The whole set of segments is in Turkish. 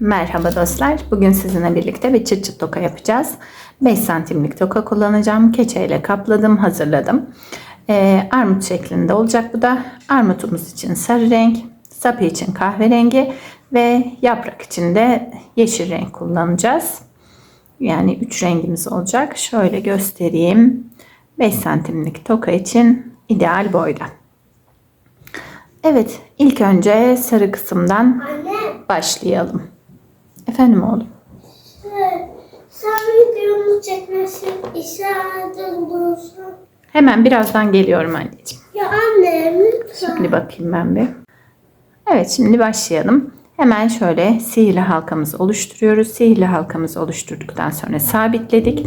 Merhaba dostlar. Bugün sizinle birlikte bir çıt çıt toka yapacağız. 5 santimlik toka kullanacağım. Keçeyle kapladım, hazırladım. Ee, armut şeklinde olacak bu da. Armutumuz için sarı renk, sapı için kahverengi ve yaprak için de yeşil renk kullanacağız. Yani 3 rengimiz olacak. Şöyle göstereyim. 5 santimlik toka için ideal boyda. Evet, ilk önce sarı kısımdan Anne, başlayalım. Efendim oğlum. sen, videomu çekmesi işaretin bulursun. Hemen birazdan geliyorum anneciğim. Ya anne lütfen. Şimdi bakayım ben bir. Evet şimdi başlayalım. Hemen şöyle sihirli halkamızı oluşturuyoruz. Sihirli halkamızı oluşturduktan sonra sabitledik.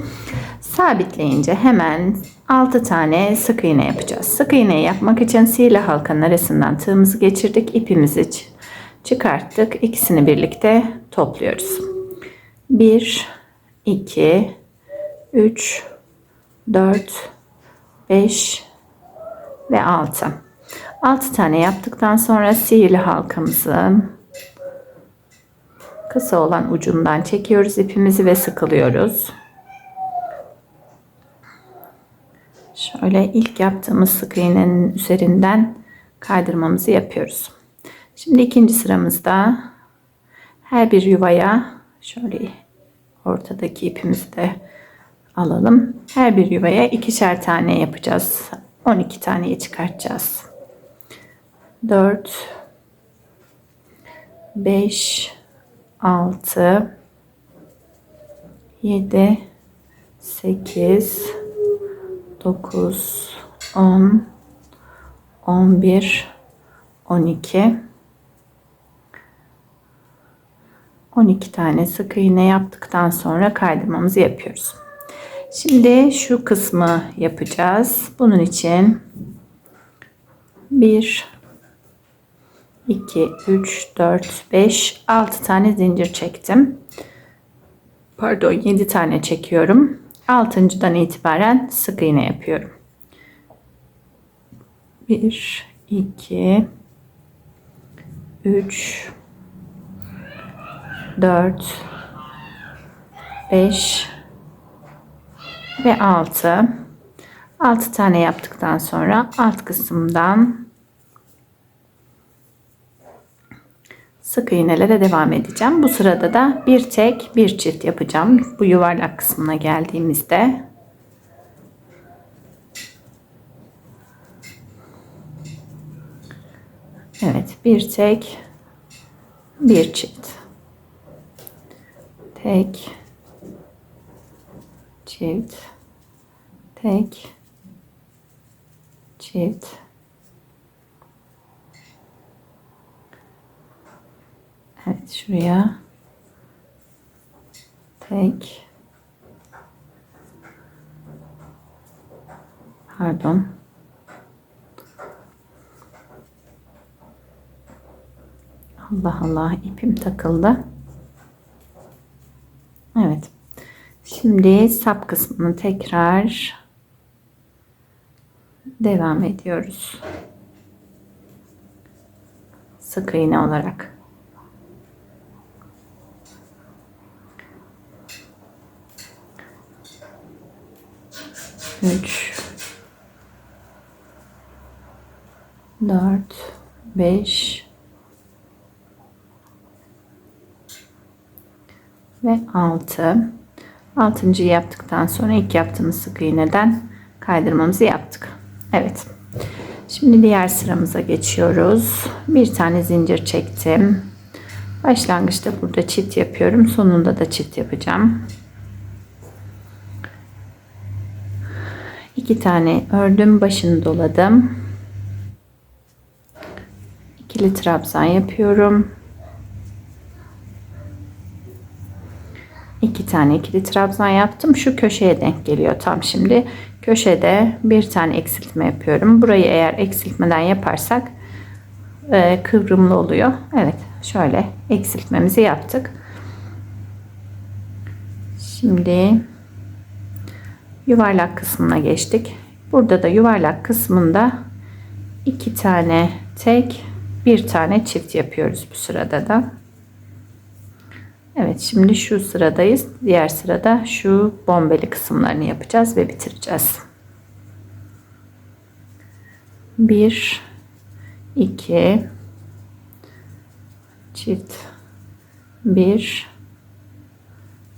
Sabitleyince hemen 6 tane sık iğne yapacağız. Sık iğne yapmak için sihirli halkanın arasından tığımızı geçirdik. ipimizi çıkarttık. İkisini birlikte topluyoruz. 1, 2, 3, 4, 5 ve 6. 6 tane yaptıktan sonra sihirli halkamızın kısa olan ucundan çekiyoruz ipimizi ve sıkılıyoruz. Şöyle ilk yaptığımız sık iğnenin üzerinden kaydırmamızı yapıyoruz. Şimdi ikinci sıramızda her bir yuvaya şöyle ortadaki ipimizi de alalım. Her bir yuvaya ikişer tane yapacağız. 12 taneye çıkartacağız. 4 5 6 7 8 9 10 11 12 12 tane sık iğne yaptıktan sonra kaydırmamızı yapıyoruz. Şimdi şu kısmı yapacağız. Bunun için 1 2 3 4 5 6 tane zincir çektim. Pardon 7 tane çekiyorum. 6.dan itibaren sık iğne yapıyorum. 1 2 3 4 5 ve 6 6 tane yaptıktan sonra alt kısımdan sık iğnelere devam edeceğim. Bu sırada da bir tek bir çift yapacağım. Bu yuvarlak kısmına geldiğimizde Evet, bir tek bir çift. Tek. Çift. Tek. Çift. Evet şuraya. Tek. Pardon. Allah Allah ipim takıldı. Evet. Şimdi sap kısmını tekrar devam ediyoruz. Sık iğne olarak. Üç, dört, beş ve altı. Altıncıyı yaptıktan sonra ilk yaptığımız sık iğneden kaydırmamızı yaptık. Evet. Şimdi diğer sıramıza geçiyoruz. Bir tane zincir çektim. Başlangıçta burada çift yapıyorum. Sonunda da çift yapacağım. İki tane ördüm. Başını doladım. İkili trabzan yapıyorum. iki tane ikili trabzan yaptım. Şu köşeye denk geliyor tam şimdi. Köşede bir tane eksiltme yapıyorum. Burayı eğer eksiltmeden yaparsak e, kıvrımlı oluyor. Evet şöyle eksiltmemizi yaptık. Şimdi yuvarlak kısmına geçtik. Burada da yuvarlak kısmında iki tane tek bir tane çift yapıyoruz bu sırada da. Evet şimdi şu sıradayız. Diğer sırada şu bombeli kısımlarını yapacağız ve bitireceğiz. 1 2 çift. 1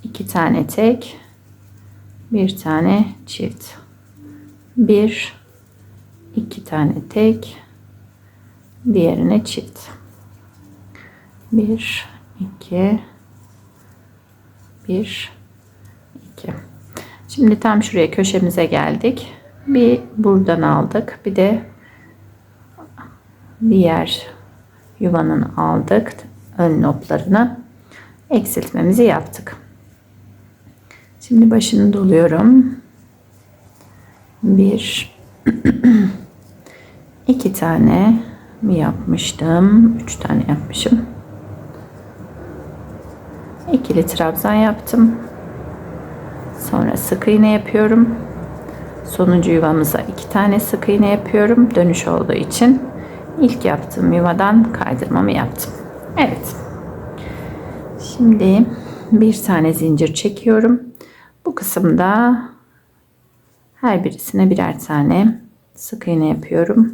2 tane tek. Bir tane çift. Bir iki tane tek. Diğerine çift. Bir iki bir iki şimdi tam şuraya köşemize geldik bir buradan aldık bir de diğer yuvanın aldık ön noplarını eksiltmemizi yaptık Şimdi başını doluyorum. Bir, iki tane mi yapmıştım? Üç tane yapmışım. İkili trabzan yaptım. Sonra sık iğne yapıyorum. Sonuncu yuvamıza iki tane sık iğne yapıyorum. Dönüş olduğu için ilk yaptığım yuvadan kaydırmamı yaptım. Evet. Şimdi bir tane zincir çekiyorum. Bu kısımda her birisine birer tane sık iğne yapıyorum.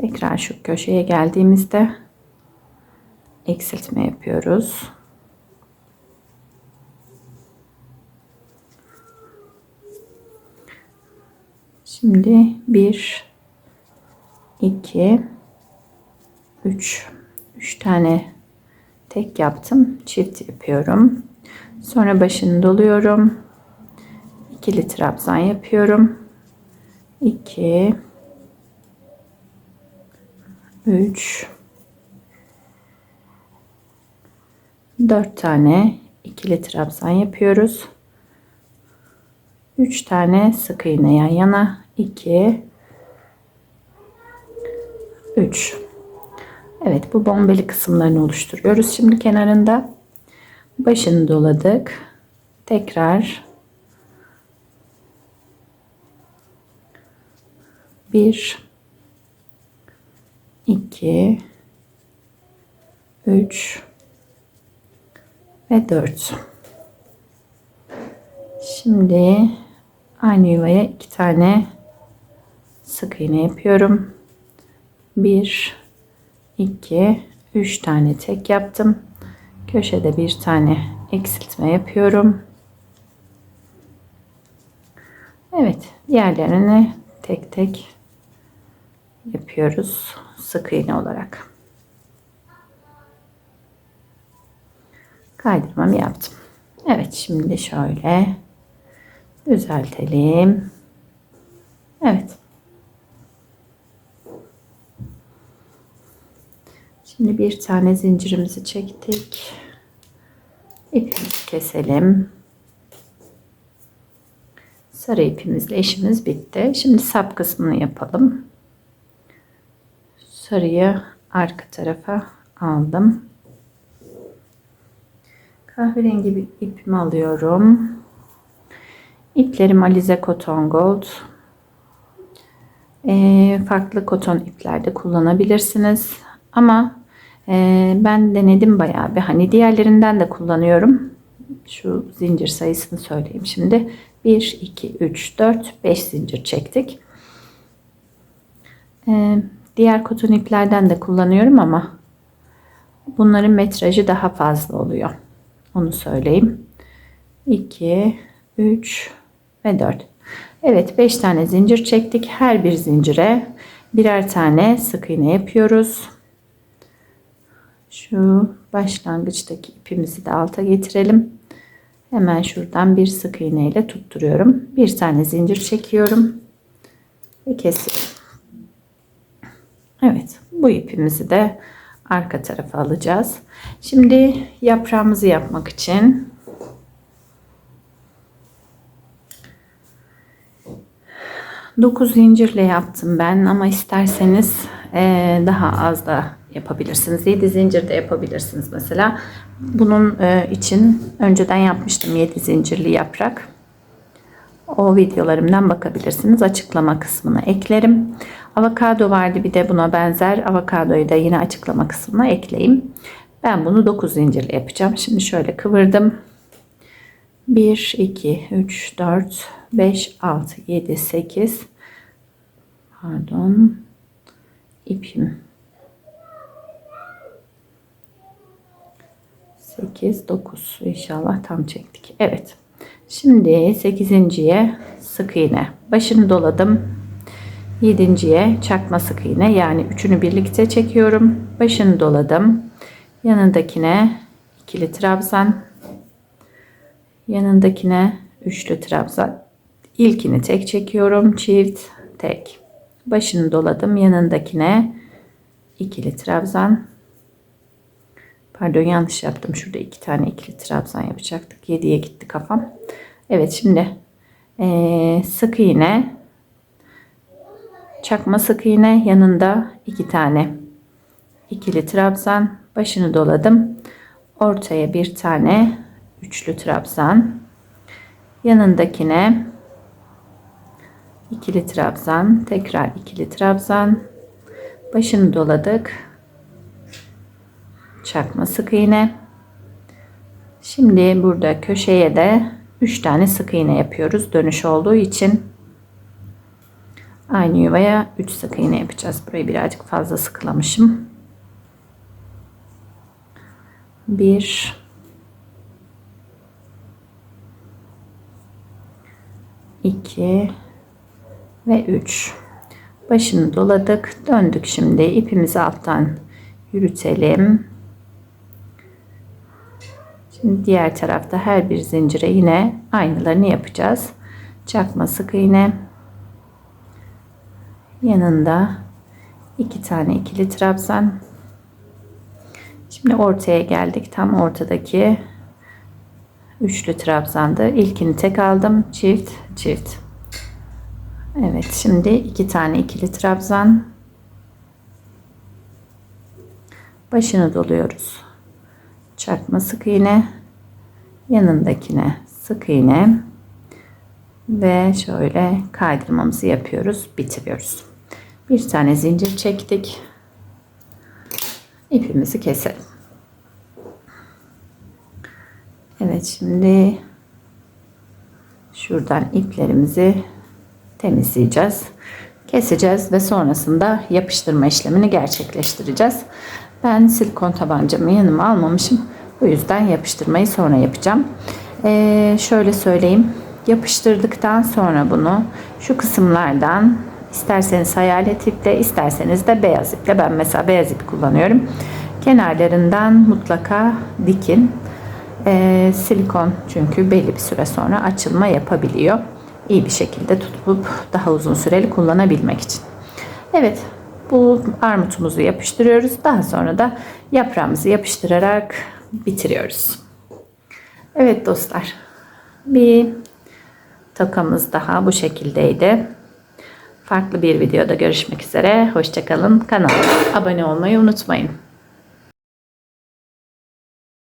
Tekrar şu köşeye geldiğimizde eksiltme yapıyoruz. Şimdi bir, iki, 3 3 tane tek yaptım. Çift yapıyorum. Sonra başını doluyorum. İkili trabzan yapıyorum. 2 3 4 tane ikili trabzan yapıyoruz. 3 tane sık iğne yan yana 2 3 Evet bu bombeli kısımlarını oluşturuyoruz. Şimdi kenarında başını doladık. Tekrar bir, iki, üç ve dört. Şimdi aynı yuvaya iki tane sık iğne yapıyorum. Bir, 2 3 tane tek yaptım. Köşede bir tane eksiltme yapıyorum. Evet, diğerlerini tek tek yapıyoruz sık iğne olarak. Kaydırmamı yaptım. Evet, şimdi şöyle düzeltelim. Evet. Şimdi bir tane zincirimizi çektik. İpimizi keselim. Sarı ipimizle işimiz bitti. Şimdi sap kısmını yapalım. Sarıyı arka tarafa aldım. Kahverengi bir ipimi alıyorum. İplerim Alize Cotton Gold. E, farklı koton iplerde kullanabilirsiniz. Ama ee, ben denedim bayağı bir. Hani diğerlerinden de kullanıyorum. Şu zincir sayısını söyleyeyim şimdi. 1, 2, 3, 4, 5 zincir çektik. Ee, diğer koton iplerden de kullanıyorum ama bunların metrajı daha fazla oluyor. Onu söyleyeyim. 2, 3 ve 4. Evet 5 tane zincir çektik. Her bir zincire birer tane sık iğne yapıyoruz. Şu başlangıçtaki ipimizi de alta getirelim. Hemen şuradan bir sık iğne ile tutturuyorum. Bir tane zincir çekiyorum ve kesiyorum. Evet, bu ipimizi de arka tarafa alacağız. Şimdi yaprağımızı yapmak için dokuz zincirle yaptım ben ama isterseniz daha az da yapabilirsiniz. 7 zincir de yapabilirsiniz mesela. Bunun e, için önceden yapmıştım 7 zincirli yaprak. O videolarımdan bakabilirsiniz. Açıklama kısmına eklerim. Avokado vardı bir de buna benzer. Avokadoyu da yine açıklama kısmına ekleyeyim. Ben bunu 9 zincirle yapacağım. Şimdi şöyle kıvırdım. 1, 2, 3, 4, 5, 6, 7, 8. Pardon. İpim 8, 9 inşallah tam çektik. Evet. Şimdi 8.ye sık iğne. Başını doladım. 7.ye çakma sık iğne yani üçünü birlikte çekiyorum. Başını doladım. Yanındakine ikili trabzan. Yanındakine üçlü trabzan. İlkini tek çekiyorum. Çift, tek. Başını doladım. Yanındakine ikili trabzan. Pardon yanlış yaptım. Şurada iki tane ikili trabzan yapacaktık. 7'ye gitti kafam. Evet şimdi eee, sık iğne çakma sık iğne yanında iki tane ikili trabzan başını doladım. Ortaya bir tane üçlü trabzan yanındakine ikili trabzan tekrar ikili trabzan başını doladık çakma sık iğne. Şimdi burada köşeye de 3 tane sık iğne yapıyoruz. Dönüş olduğu için aynı yuvaya 3 sık iğne yapacağız. Burayı birazcık fazla sıkılamışım. 1 2 ve 3 başını doladık döndük şimdi ipimizi alttan yürütelim Şimdi diğer tarafta her bir zincire yine aynılarını yapacağız. Çakma sık iğne. Yanında iki tane ikili trabzan. Şimdi ortaya geldik. Tam ortadaki üçlü trabzandı. İlkini tek aldım. Çift, çift. Evet, şimdi iki tane ikili trabzan. Başını doluyoruz çakma sık iğne yanındakine sık iğne ve şöyle kaydırmamızı yapıyoruz bitiriyoruz bir tane zincir çektik ipimizi keselim Evet şimdi şuradan iplerimizi temizleyeceğiz keseceğiz ve sonrasında yapıştırma işlemini gerçekleştireceğiz. Ben silikon tabancamı yanıma almamışım. Bu yüzden yapıştırmayı sonra yapacağım. Ee, şöyle söyleyeyim. Yapıştırdıktan sonra bunu şu kısımlardan isterseniz hayalet iple isterseniz de beyaz iple. Ben mesela beyaz ip kullanıyorum. Kenarlarından mutlaka dikin. Ee, silikon çünkü belli bir süre sonra açılma yapabiliyor. İyi bir şekilde tutup daha uzun süreli kullanabilmek için. Evet bu armutumuzu yapıştırıyoruz. Daha sonra da yaprağımızı yapıştırarak bitiriyoruz. Evet dostlar. Bir tokamız daha bu şekildeydi. Farklı bir videoda görüşmek üzere. Hoşçakalın. Kanalıma abone olmayı unutmayın.